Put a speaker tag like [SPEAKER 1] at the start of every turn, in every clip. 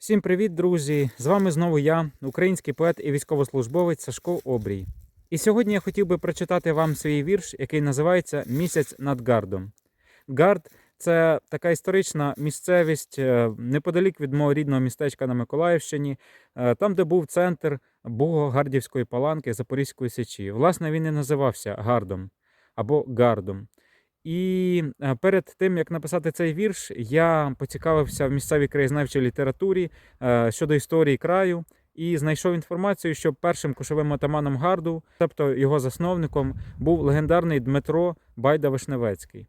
[SPEAKER 1] Всім привіт, друзі! З вами знову я, український поет і військовослужбовець Сашко Обрій. І сьогодні я хотів би прочитати вам свій вірш, який називається Місяць над Гардом. Гард це така історична місцевість е, неподалік від мого рідного містечка на Миколаївщині, е, там, де був центр Буго-Гардівської паланки Запорізької сечі. Власне, він і називався Гардом або Гардом. І е, перед тим як написати цей вірш, я поцікавився в місцевій краєзнавчій літературі е, щодо історії краю і знайшов інформацію, що першим кошовим отаманом Гарду, тобто його засновником, був легендарний Дмитро Байда Вишневецький.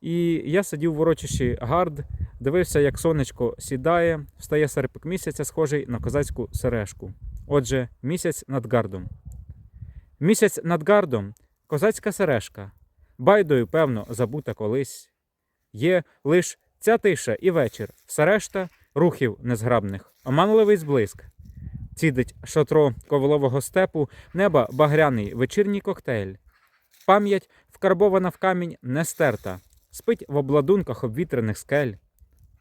[SPEAKER 1] І я сидів в урочищі Гард, дивився, як сонечко сідає, встає серпик місяця, схожий на козацьку сережку. Отже, місяць над Гардом. Місяць над Гардом козацька сережка. Байдою, певно, забута колись. Є лиш ця тиша і вечір, все решта рухів незграбних, оманливий зблиск. Цідить шатро ковилового степу, неба багряний вечірній коктейль. Пам'ять, вкарбована в камінь, не стерта, спить в обладунках обвітрених скель,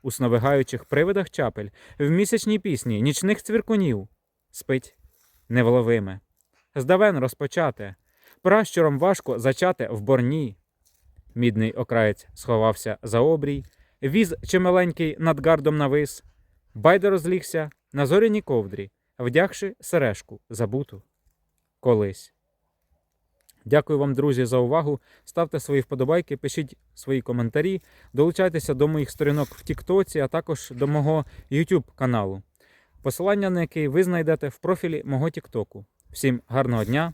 [SPEAKER 1] у сновигаючих привидах чапель, в місячній пісні нічних цвіркунів, спить невловиме. Здавен розпочате, пращуром важко зачате в борні. Мідний окраєць сховався за обрій, віз чималенький над гардом навис, байда розлігся на зоряній ковдрі, вдягши сережку забуту колись. Дякую вам, друзі, за увагу. Ставте свої вподобайки, пишіть свої коментарі, долучайтеся до моїх сторінок в Тіктоці, а також до мого YouTube каналу, посилання на який ви знайдете в профілі мого Тіктоку. Всім гарного дня!